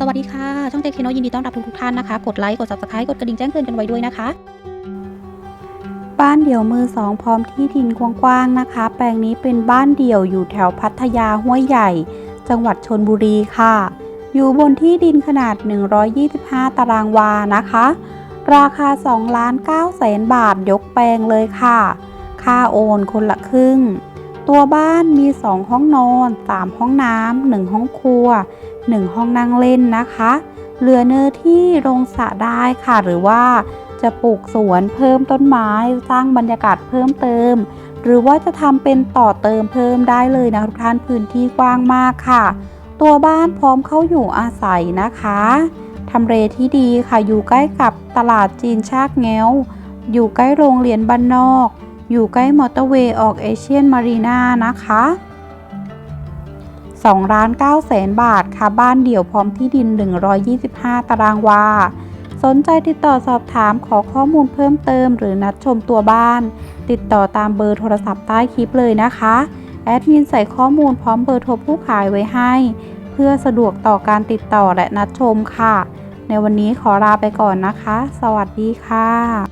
สวัสดีค่ะ ช่องเจคโนยินดีต้อนรับทุกๆท่านนะคะ กดไลค์ กด subscribe กดกระดิ่งแจ้งเตือนกันไว้ด้วยนะคะ บ้านเดี่ยวมือสองพร้อมที่ดินกว้างๆนะคะ แปลงนี้เป็นบ้านเดี่ยวอยู่แถวพัทยาห้วยใหญ่ จังหวัดชนบุรีค่ะ อยู่บนที่ดินขนาด 125 ตารางวานะคะ ราคา2ล้าน9แสนบาทยกแปลงเลยค่ะ ค่าโอนคนละครึ่ง ตัวบ้านมี 2 ห้องนอน 3 ห้องน้ำ1ห้องครัว 1 ห้องนั่งเล่นนะคะ เหลือเนื้อที่โรงสระได้ค่ะ หรือว่าจะปลูกสวนเพิ่มต้นไม้สร้างบรรยากาศเพิ่มเติม หรือว่าจะทำเป็นต่อเติมเพิ่มได้เลยนะทุกท่านพื้นที่กว้างมากค่ะ ตัวบ้านพร้อมเข้าอยู่อาศัยนะคะทำเลที่ดีค่ะอยู่ใกล้กับตลาดจีนชากแง้ว อยู่ใกล้โรงเรียนบ้านนอก อยู่ใกล้มอเตอร์เวย์ออกเอเชียนมารีนานะคะ2ล้าน9แสนบาทค่ะ บ้านเดี่ยวพร้อมที่ดิน 125 ตารางวา สนใจติดต่อสอบถามขอข้อมูลเพิ่มเติม หรือนัดชมตัวบ้าน ติดต่อตามเบอร์โทรศัพท์ใต้คลิปเลยนะคะ แอดมินใส่ข้อมูลพร้อมเบอร์โทรผู้ขายไว้ให้ เพื่อสะดวกต่อการติดต่อและนัดชมค่ะ ในวันนี้ขอลาไปก่อนนะคะ สวัสดีค่ะ